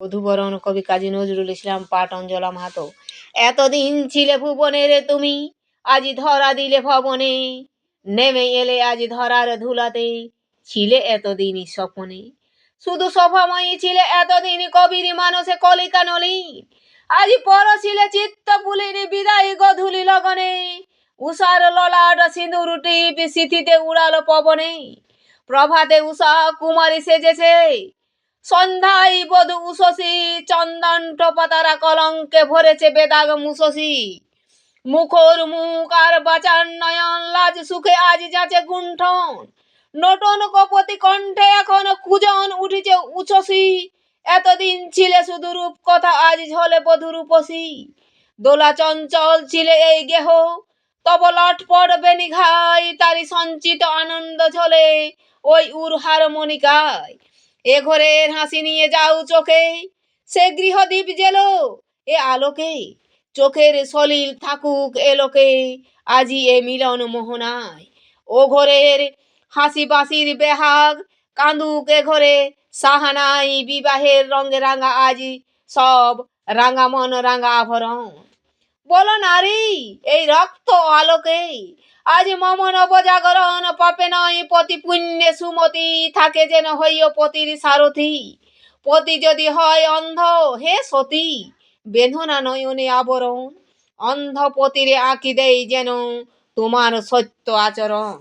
বধুবরণ কবি কাজী নজরুল ইসলাম পাঠ অঞ্জলা মাহাতো। এতদিন ছিলে ভুবনে রে তুমি, আজি ধরা দিলে ভবনে। নেমে এলে আজ ধরার ধুলাতে, ছিলে এতদিনই স্বপনে। শুধু সভাময়ী ছিলে এতদিন কবির মানসে কলিকা নলিন আজি পরশিলে চিত্ত পুলিনি বিদায় গধুলি লগনে। উষার ললাট সিঁদুর টিপ সিথিতে উড়ালো পবনে। প্রভাতে উষা কুমারী সেজেছে সন্ধ্যায় বধু উষসী চন্দন টপাতারা কলঙ্কে ভরেছে বেদাগ মুশসী মুখর মুখ আর বাচার নয়ন, লাজ সুখে আজ যাচ্ছে গুণ্ঠন। নটন কপতি কণ্ঠে এখন কুজন উঠিছে উচ্ছসী। এতদিন ছিলে শুধু রূপ কথা, আজ ঝলে বধু রূপসী। দোলা চঞ্চল ছিলে এই গেহ, তব লটপট বেনিঘাই তারি সঞ্চিত আনন্দ ঝলে ওই উর হারমোনিকায়। এ ঘরের হাসি নিয়ে যাও চোখে। সে গৃহদীপ জেলো, এ আলোকে। চোখের সলিল থাকুক এ এলোকে আজি এ মিলন মোহনায়। ও ঘরের হাসি বাসির বেহাগ, কাঁদুক এ ঘরে। সাহানাই বিবাহের রঙে রাঙা আজি সব রাঙা মন রাঙা আভরণ। বলো নারী, এই রক্ত আলোকে আজ মম নবজাগরণ, পাপে নয় পতি পুণ্যে সুমতি, থাকে যেন হইও পতির সারথি। পতি যদি হয় অন্ধ, হে সতী বেদনা নয়নে আবরণ। অন্ধ পতিরে আঁকি দেই যেন তোমার সত্য আচরণ।